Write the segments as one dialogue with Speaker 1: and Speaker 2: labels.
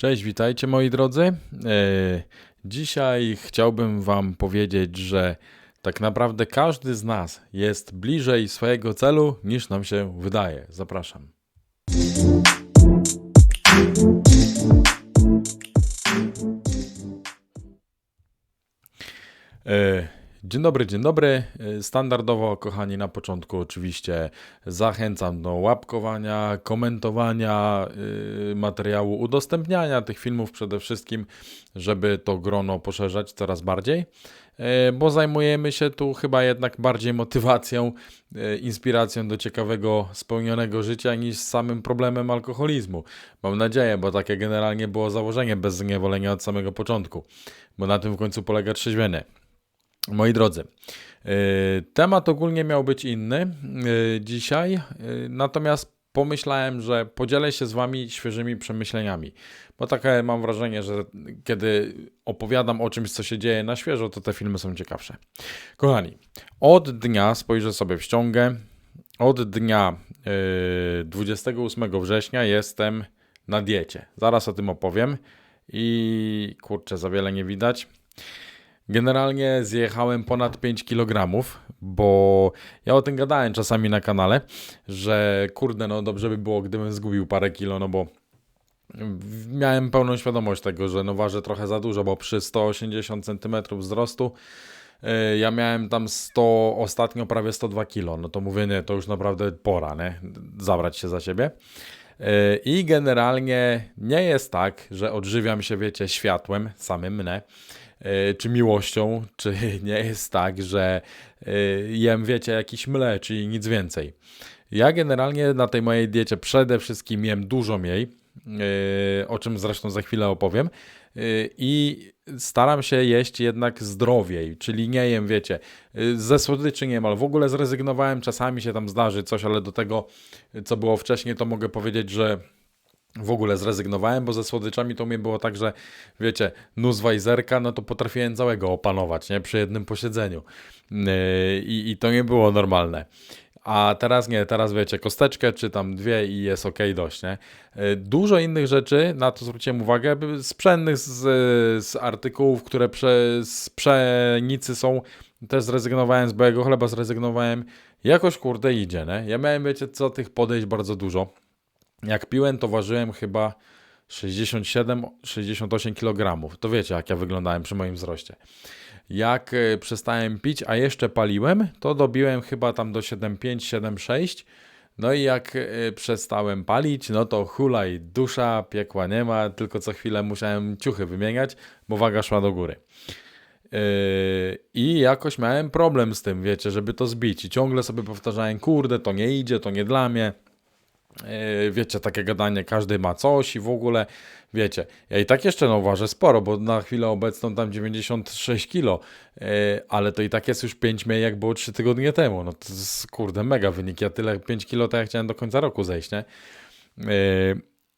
Speaker 1: Cześć, witajcie moi drodzy. E, Dzisiaj chciałbym Wam powiedzieć, że tak naprawdę każdy z nas jest bliżej swojego celu niż nam się wydaje. Zapraszam. Dzień dobry, dzień dobry. E, Standardowo, kochani, na początku oczywiście zachęcam do łapkowania, komentowania y, materiału, udostępniania tych filmów przede wszystkim, żeby to grono poszerzać coraz bardziej, E, bo zajmujemy się tu chyba jednak bardziej motywacją, e, inspiracją do ciekawego, spełnionego życia niż samym problemem alkoholizmu. Mam nadzieję, bo takie generalnie było założenie bez zniewolenia od samego początku, bo na tym w końcu polega trzeźwienie. Moi drodzy, yy, temat ogólnie miał być inny yy, dzisiaj, yy, natomiast pomyślałem, że podzielę się z Wami świeżymi przemyśleniami, bo takie mam wrażenie, że kiedy opowiadam o czymś, co się dzieje na świeżo, to te filmy są ciekawsze. Kochani, od dnia, spojrzę sobie w ściągę, od dnia yy, 28 września jestem na diecie. Zaraz o tym opowiem i kurczę, za wiele nie widać. Generalnie zjechałem ponad 5 kg, bo ja o tym gadałem czasami na kanale, że kurde, no dobrze by było, gdybym zgubił parę kilo, no bo miałem pełną świadomość tego, że no ważę trochę za dużo, bo przy 180 cm wzrostu y, ja miałem tam 100, ostatnio prawie 102 kg, no to mówię, nie, to już naprawdę pora, nie, zabrać się za siebie. Y, I generalnie nie jest tak, że odżywiam się, wiecie, światłem, samym mnie, czy miłością, czy nie jest tak, że e, jem, wiecie, jakiś mlecz i nic więcej. Ja generalnie na tej mojej diecie przede wszystkim jem dużo mniej, e, o czym zresztą za chwilę opowiem. I staram się jeść jednak zdrowiej, czyli nie jem, wiecie, ze słodyczy nie ale w ogóle zrezygnowałem, czasami się tam zdarzy coś, ale do tego, co było wcześniej, to mogę powiedzieć, że w ogóle zrezygnowałem, bo ze słodyczami to mnie było tak, że wiecie, nus wajzerka, no to potrafiłem całego opanować, nie? Przy jednym posiedzeniu. Yy, I, I to nie było normalne. A teraz nie, teraz wiecie, kosteczkę czy tam dwie i jest ok, dość, nie? Yy, dużo innych rzeczy, na to zwróciłem uwagę, sprzętnych z, z artykułów, które prze, z pszenicy są, też zrezygnowałem z białego chleba, zrezygnowałem. Jakoś kurde idzie, nie? Ja miałem, wiecie, co tych podejść bardzo dużo. Jak piłem, to ważyłem chyba 67-68 kg. To wiecie, jak ja wyglądałem przy moim wzroście. Jak e, przestałem pić, a jeszcze paliłem, to dobiłem chyba tam do 7,5-7,6. No i jak e, przestałem palić, no to hulaj, dusza, piekła nie ma, tylko co chwilę musiałem ciuchy wymieniać, bo waga szła do góry. Yy, I jakoś miałem problem z tym, wiecie, żeby to zbić. I ciągle sobie powtarzałem, kurde, to nie idzie, to nie dla mnie. Yy, wiecie, takie gadanie, każdy ma coś i w ogóle, wiecie, ja i tak jeszcze no ważę sporo, bo na chwilę obecną tam 96 kilo, yy, ale to i tak jest już 5 mniej jak było 3 tygodnie temu, no to jest kurde mega wynik, ja tyle 5 kilo to ja chciałem do końca roku zejść, nie?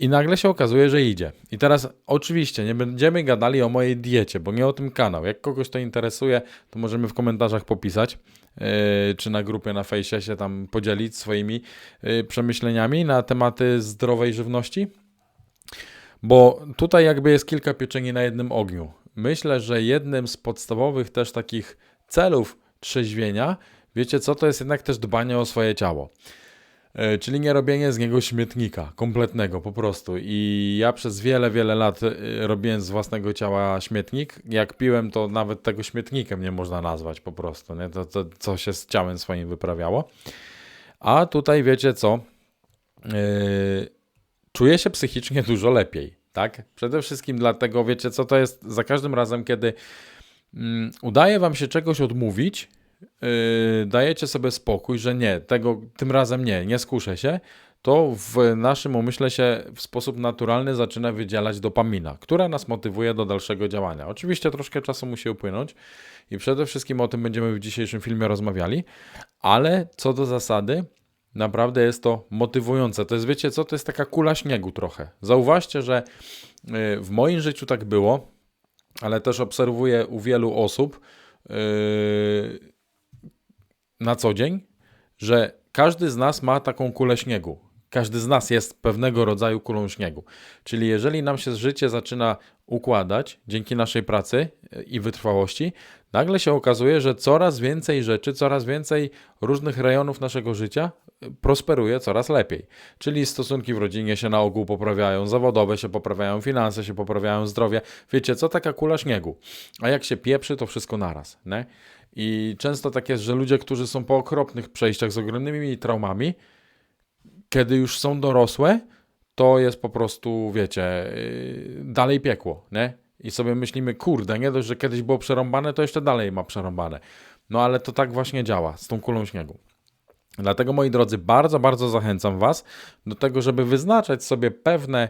Speaker 1: Yy, I nagle się okazuje, że idzie. I teraz oczywiście nie będziemy gadali o mojej diecie, bo nie o tym kanał. Jak kogoś to interesuje, to możemy w komentarzach popisać. E, czy na grupie na fejsie się tam podzielić swoimi e, przemyśleniami na tematy zdrowej żywności. Bo tutaj jakby jest kilka pieczeni na jednym ogniu. Myślę, że jednym z podstawowych też takich celów trzeźwienia, wiecie co, to jest jednak też dbanie o swoje ciało. E, czyli nie robienie z niego śmietnika kompletnego po prostu. I ja przez wiele, wiele lat e, robiłem z własnego ciała śmietnik. Jak piłem, to nawet tego śmietnikiem nie można nazwać po prostu. Nie? To, to co się z ciałem swoim wyprawiało. A tutaj wiecie co? Yy, czuję się psychicznie dużo lepiej. Tak? Przede wszystkim dlatego, wiecie co, to jest za każdym razem, kiedy mm, udaje wam się czegoś odmówić, yy, dajecie sobie spokój, że nie, tego tym razem nie, nie skuszę się, to w naszym umyśle się w sposób naturalny zaczyna wydzielać dopamina, która nas motywuje do dalszego działania. Oczywiście troszkę czasu musi upłynąć i przede wszystkim o tym będziemy w dzisiejszym filmie rozmawiali, ale co do zasady, naprawdę jest to motywujące. To jest, wiecie co, to jest taka kula śniegu trochę. Zauważcie, że yy, w moim życiu tak było, ale też obserwuję u wielu osób, yy, na co dzień, że każdy z nas ma taką kulę śniegu. Każdy z nas jest pewnego rodzaju kulą śniegu. Czyli jeżeli nam się życie zaczyna układać dzięki naszej pracy e, i wytrwałości, nagle się okazuje, że coraz więcej rzeczy, coraz więcej różnych rejonów naszego życia prosperuje coraz lepiej. Czyli stosunki w rodzinie się na ogół poprawiają, zawodowe się poprawiają, finanse się poprawiają, zdrowie. Wiecie, co taka kula śniegu? A jak się pieprzy, to wszystko naraz. Nie? I często tak jest, że ludzie, którzy są po okropnych przejściach z ogromnymi traumami, kiedy już są dorosłe, to jest po prostu, wiecie, yy, dalej piekło, nie? I sobie myślimy, kurde, nie dość, że kiedyś było przerąbane, to jeszcze dalej ma przerąbane. No ale to tak właśnie działa z tą kulą śniegu. Dlatego, moi drodzy, bardzo, bardzo zachęcam Was do tego, żeby wyznaczać sobie pewne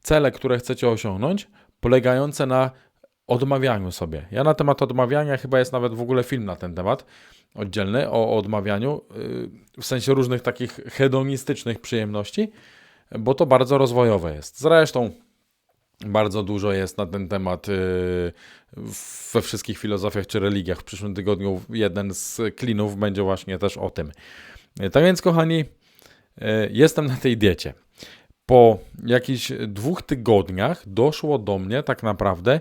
Speaker 1: cele, które chcecie osiągnąć, polegające na odmawianiu sobie. Ja na temat odmawiania chyba jest nawet w ogóle film na ten temat oddzielny o odmawianiu, yy, w sensie różnych takich hedonistycznych przyjemności, bo to bardzo rozwojowe jest. Zresztą bardzo dużo jest na ten temat yy, we wszystkich filozofiach czy religiach. W przyszłym tygodniu jeden z klinów będzie właśnie też o tym. Tak więc, kochani, yy, jestem na tej diecie. Po jakichś dwóch tygodniach doszło do mnie tak naprawdę,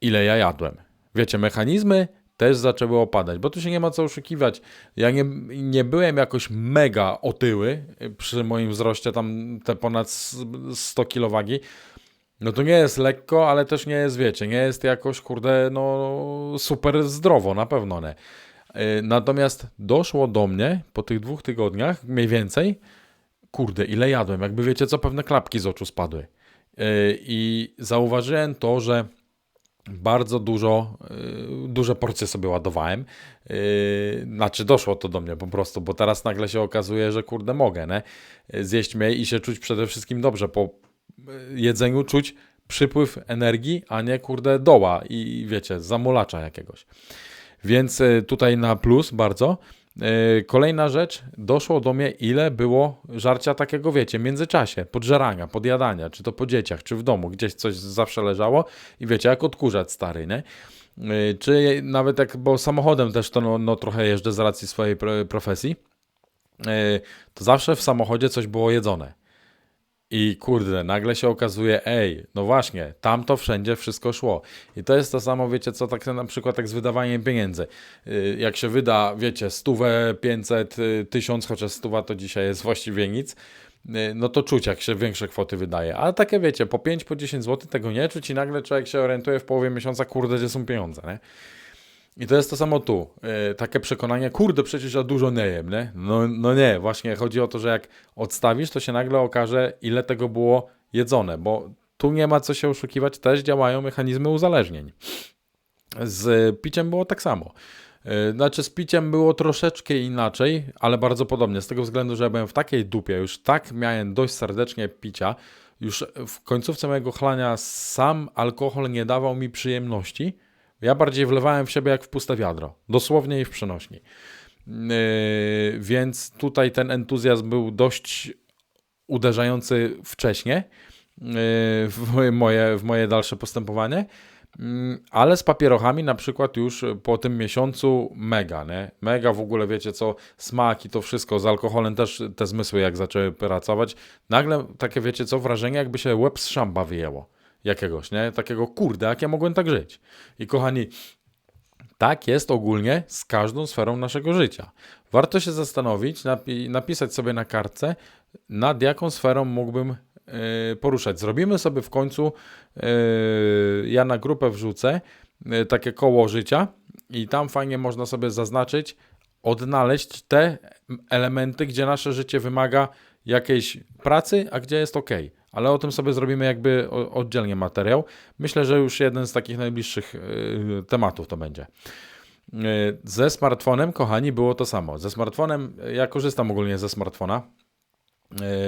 Speaker 1: ile ja jadłem. Wiecie, mechanizmy też zaczęły opadać, bo tu się nie ma co oszukiwać. Ja nie, nie byłem jakoś mega otyły przy moim wzroście, tam te ponad 100 kg wagi. No to nie jest lekko, ale też nie jest, wiecie, nie jest jakoś, kurde, no super zdrowo, na pewno nie. Y, natomiast doszło do mnie po tych dwóch tygodniach, mniej więcej, kurde, ile jadłem, jakby wiecie co, pewne klapki z oczu spadły. Y, I zauważyłem to, że bardzo dużo, y, duże porcje sobie ładowałem. Znaczy doszło to do mnie po prostu, bo teraz nagle się okazuje, że kurde mogę, ne? Zjeść mniej i się czuć przede wszystkim dobrze. Po jedzeniu czuć przypływ energii, a nie kurde doła i wiecie, zamulacza jakiegoś. Więc tutaj na plus bardzo. E, kolejna rzecz, doszło do mnie, ile było żarcia takiego, wiecie, międzyczasie, podżerania, podjadania, czy to po dzieciach, czy w domu, gdzieś coś zawsze leżało i wiecie, jak odkurzać stary, nie? E, czy nawet jak, bo samochodem też to no, no trochę jeżdżę z racji swojej profesji, e, to zawsze w samochodzie coś było jedzone. I kurde, nagle się okazuje, ej, no właśnie, tam to wszędzie wszystko szło. I to jest to samo, wiecie, co tak na przykład jak z wydawaniem pieniędzy. Y, jak się wyda, wiecie, stówę, 500, y, tysiąc, chociaż stuwa to dzisiaj jest właściwie nic, y, no to czuć, jak się większe kwoty wydaje. Ale takie, wiecie, po 5, po 10 zł tego nie czuć i nagle człowiek się orientuje w połowie miesiąca, kurde, gdzie są pieniądze, nie? I to jest to samo tu. Yy, takie przekonanie, kurde, przecież ja dużo nie jem, nie? No, no nie, właśnie chodzi o to, że jak odstawisz, to się nagle okaże, ile tego było jedzone, bo tu nie ma co się oszukiwać, też działają mechanizmy uzależnień. Z piciem było tak samo. Yy, znaczy, z piciem było troszeczkę inaczej, ale bardzo podobnie, z tego względu, że ja byłem w takiej dupie, już tak miałem dość serdecznie picia, już w końcówce mojego chlania sam alkohol nie dawał mi przyjemności, ja bardziej wlewałem w siebie jak w puste wiadro, dosłownie i w przenośni. Yy, więc tutaj ten entuzjazm był dość uderzający wcześnie yy, w moje, w moje dalsze postępowanie. Yy, ale z papierochami na przykład już po tym miesiącu mega, nie? Mega w ogóle, wiecie co, smak i to wszystko, z alkoholem też te zmysły jak zaczęły pracować. Nagle takie, wiecie co, wrażenie jakby się łeb z szamba wyjęło jakiegoś, nie? Takiego, kurde, jak ja mogłem tak żyć? I kochani, tak jest ogólnie z każdą sferą naszego życia. Warto się zastanowić, napi napisać sobie na kartce, nad jaką sferą mógłbym yy, poruszać. Zrobimy sobie w końcu, yy, ja na grupę wrzucę yy, takie koło życia i tam fajnie można sobie zaznaczyć, odnaleźć te elementy, gdzie nasze życie wymaga jakiejś pracy, a gdzie jest ok ale o tym sobie zrobimy jakby oddzielnie materiał. Myślę, że już jeden z takich najbliższych y, tematów to będzie. Y, ze smartfonem, kochani, było to samo. Ze smartfonem, ja korzystam ogólnie ze smartfona,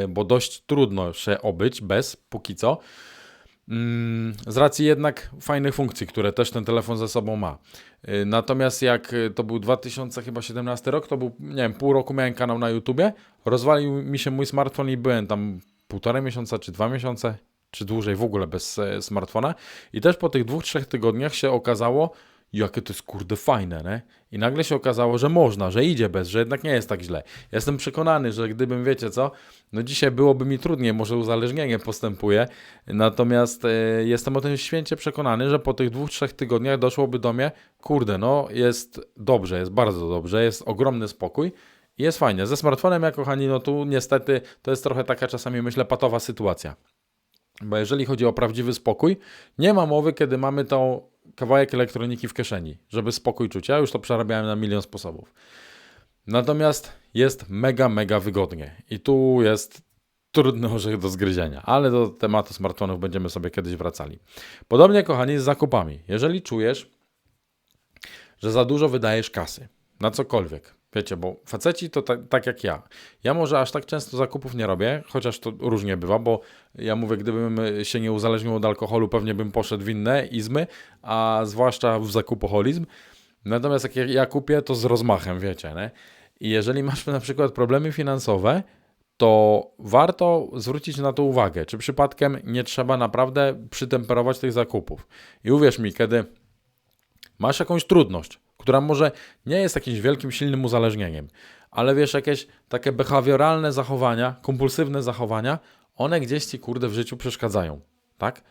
Speaker 1: y, bo dość trudno się obyć bez, póki co. Mm, z racji jednak fajnych funkcji, które też ten telefon ze sobą ma. Natomiast jak to był 2017 rok, to był, nie wiem, pół roku miałem kanał na YouTubie, rozwalił mi się mój smartfon i byłem tam półtorej miesiąca, czy dwa miesiące, czy dłużej w ogóle bez e, smartfona. I też po tych dwóch, trzech tygodniach się okazało, jakie to jest kurde fajne, nie? I nagle się okazało, że można, że idzie bez, że jednak nie jest tak źle. Jestem przekonany, że gdybym, wiecie co, no dzisiaj byłoby mi trudniej, może uzależnienie postępuje, natomiast e, jestem o tym święcie przekonany, że po tych dwóch, trzech tygodniach doszłoby do mnie, kurde, no jest dobrze, jest bardzo dobrze, jest ogromny spokój, jest fajnie. Ze smartfonem, ja kochani, no tu niestety to jest trochę taka czasami, myślę, patowa sytuacja. Bo jeżeli chodzi o prawdziwy spokój, nie ma mowy, kiedy mamy tą kawałek elektroniki w kieszeni, żeby spokój czuć. Ja już to przerabiałem na milion sposobów. Natomiast jest mega, mega wygodnie. I tu jest trudny orzech do zgryzienia, ale do tematu smartfonów będziemy sobie kiedyś wracali. Podobnie, kochani, z zakupami. Jeżeli czujesz, że za dużo wydajesz kasy na cokolwiek, Wiecie, bo faceci to tak, tak jak ja. Ja może aż tak często zakupów nie robię, chociaż to różnie bywa, bo ja mówię, gdybym się nie uzależnił od alkoholu, pewnie bym poszedł w inne izmy, a zwłaszcza w zakupoholizm. Natomiast jak ja kupię, to z rozmachem, wiecie, nie? I jeżeli masz na przykład problemy finansowe, to warto zwrócić na to uwagę, czy przypadkiem nie trzeba naprawdę przytemperować tych zakupów. I uwierz mi, kiedy masz jakąś trudność, która może nie jest jakimś wielkim, silnym uzależnieniem, ale wiesz, jakieś takie behawioralne zachowania, kompulsywne zachowania, one gdzieś ci, kurde, w życiu przeszkadzają, tak?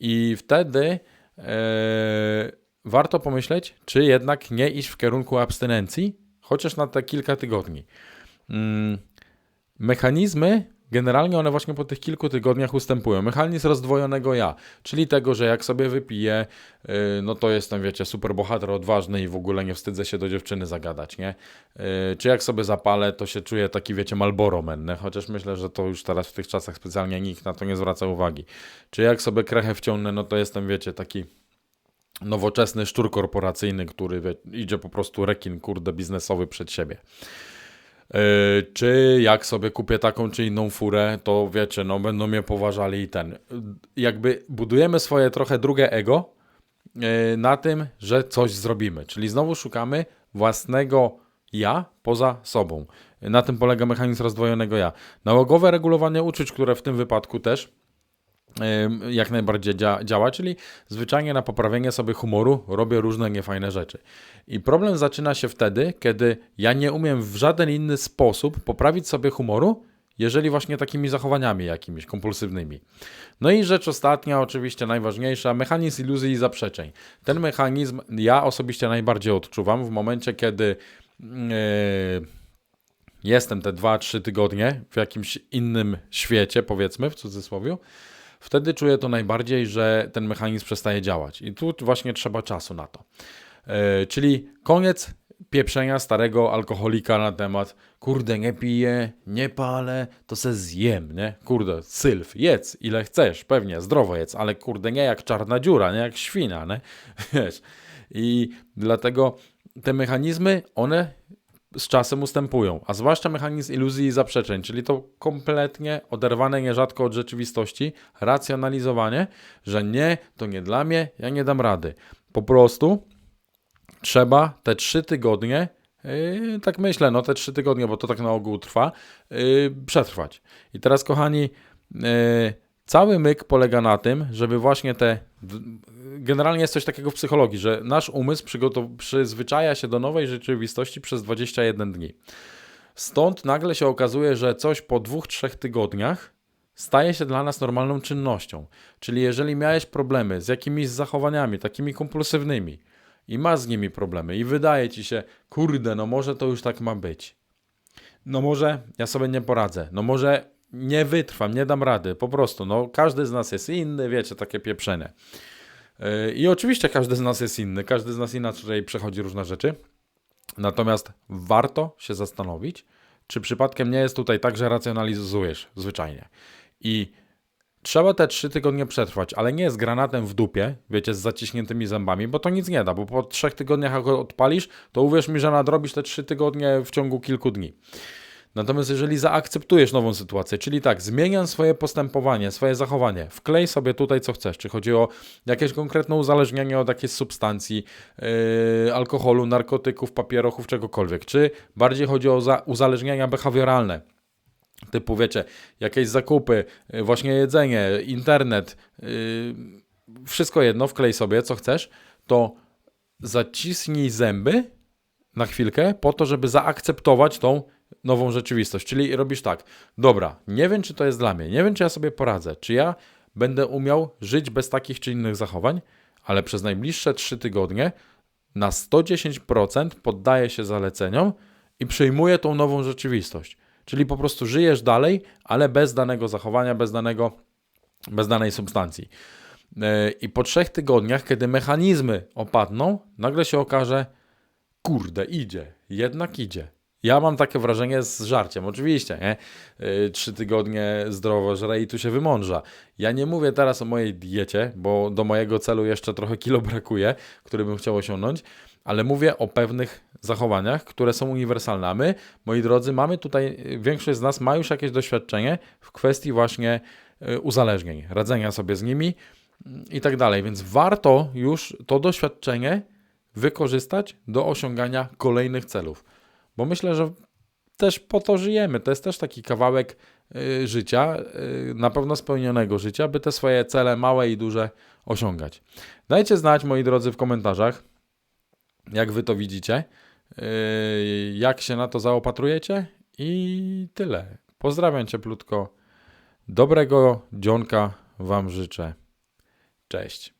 Speaker 1: I wtedy yy, warto pomyśleć, czy jednak nie iść w kierunku abstynencji, chociaż na te kilka tygodni. Yy, mechanizmy Generalnie one właśnie po tych kilku tygodniach ustępują. Mechanizm rozdwojonego ja, czyli tego, że jak sobie wypiję, yy, no to jestem, wiecie, super bohater, odważny i w ogóle nie wstydzę się do dziewczyny zagadać, nie? Yy, czy jak sobie zapalę, to się czuję taki, wiecie, Malboro menne, chociaż myślę, że to już teraz w tych czasach specjalnie nikt na to nie zwraca uwagi. Czy jak sobie krechę wciągnę, no to jestem, wiecie, taki nowoczesny szczur korporacyjny, który wie, idzie po prostu rekin, kurde, biznesowy przed siebie. E, czy jak sobie kupię taką czy inną furę, to wiecie, no będą mnie poważali i ten. Jakby budujemy swoje trochę drugie ego e, na tym, że coś zrobimy. Czyli znowu szukamy własnego ja poza sobą. Na tym polega mechanizm rozdwojonego ja. Nałogowe regulowanie uczuć, które w tym wypadku też jak najbardziej dzia działa, czyli zwyczajnie na poprawienie sobie humoru robię różne niefajne rzeczy. I problem zaczyna się wtedy, kiedy ja nie umiem w żaden inny sposób poprawić sobie humoru, jeżeli właśnie takimi zachowaniami jakimiś kompulsywnymi. No i rzecz ostatnia, oczywiście najważniejsza, mechanizm iluzji i zaprzeczeń. Ten mechanizm ja osobiście najbardziej odczuwam w momencie, kiedy yy, jestem te 2-3 tygodnie w jakimś innym świecie, powiedzmy w cudzysłowie, wtedy czuję to najbardziej, że ten mechanizm przestaje działać. I tu właśnie trzeba czasu na to. Yy, czyli koniec pieprzenia starego alkoholika na temat kurde, nie piję, nie palę, to se zjem, nie? Kurde, sylf, jedz ile chcesz, pewnie, zdrowo jedz, ale kurde, nie jak czarna dziura, nie jak świna, nie? Wiesz. I dlatego te mechanizmy, one z czasem ustępują, a zwłaszcza mechanizm iluzji i zaprzeczeń, czyli to kompletnie oderwane nierzadko od rzeczywistości, racjonalizowanie, że nie, to nie dla mnie, ja nie dam rady. Po prostu trzeba te trzy tygodnie, yy, tak myślę, no te trzy tygodnie, bo to tak na ogół trwa, yy, przetrwać. I teraz, kochani, yy, cały myk polega na tym, żeby właśnie te generalnie jest coś takiego w psychologii, że nasz umysł przyzwyczaja się do nowej rzeczywistości przez 21 dni. Stąd nagle się okazuje, że coś po dwóch, trzech tygodniach staje się dla nas normalną czynnością. Czyli jeżeli miałeś problemy z jakimiś zachowaniami takimi kompulsywnymi i masz z nimi problemy i wydaje ci się, kurde, no może to już tak ma być. No może ja sobie nie poradzę. No może nie wytrwam, nie dam rady. Po prostu, no każdy z nas jest inny, wiecie, takie pieprzenie. I oczywiście każdy z nas jest inny, każdy z nas inaczej przechodzi różne rzeczy. Natomiast warto się zastanowić, czy przypadkiem nie jest tutaj tak, że racjonalizujesz zwyczajnie. I trzeba te trzy tygodnie przetrwać, ale nie z granatem w dupie, wiecie, z zaciśniętymi zębami, bo to nic nie da, bo po trzech tygodniach jak odpalisz, to uwierz mi, że nadrobisz te trzy tygodnie w ciągu kilku dni. Natomiast jeżeli zaakceptujesz nową sytuację, czyli tak, zmieniam swoje postępowanie, swoje zachowanie, wklej sobie tutaj co chcesz, czy chodzi o jakieś konkretne uzależnienie od jakiejś substancji, yy, alkoholu, narkotyków, papierochów, czegokolwiek, czy bardziej chodzi o uzależnienia behawioralne, typu wiecie, jakieś zakupy, yy, właśnie jedzenie, internet, yy, wszystko jedno, wklej sobie co chcesz, to zacisnij zęby na chwilkę po to, żeby zaakceptować tą nową rzeczywistość. Czyli robisz tak, dobra, nie wiem, czy to jest dla mnie, nie wiem, czy ja sobie poradzę, czy ja będę umiał żyć bez takich czy innych zachowań, ale przez najbliższe 3 tygodnie na 110% poddaję się zaleceniom i przyjmuję tą nową rzeczywistość. Czyli po prostu żyjesz dalej, ale bez danego zachowania, bez, danego, bez danej substancji. Yy, I po trzech tygodniach, kiedy mechanizmy opadną, nagle się okaże, kurde, idzie, jednak idzie. Ja mam takie wrażenie z żarciem, oczywiście, nie? Yy, Trzy tygodnie zdrowo żre i tu się wymądrza. Ja nie mówię teraz o mojej diecie, bo do mojego celu jeszcze trochę kilo brakuje, który bym chciał osiągnąć, ale mówię o pewnych zachowaniach, które są uniwersalne. A my, moi drodzy, mamy tutaj, większość z nas ma już jakieś doświadczenie w kwestii właśnie y, uzależnień, radzenia sobie z nimi mm, i tak dalej. Więc warto już to doświadczenie wykorzystać do osiągania kolejnych celów. Bo myślę, że też po to żyjemy. To jest też taki kawałek y, życia, y, na pewno spełnionego życia, by te swoje cele małe i duże osiągać. Dajcie znać, moi drodzy, w komentarzach, jak wy to widzicie, y, jak się na to zaopatrujecie i tyle. Pozdrawiam cieplutko. Dobrego dzionka wam życzę. Cześć.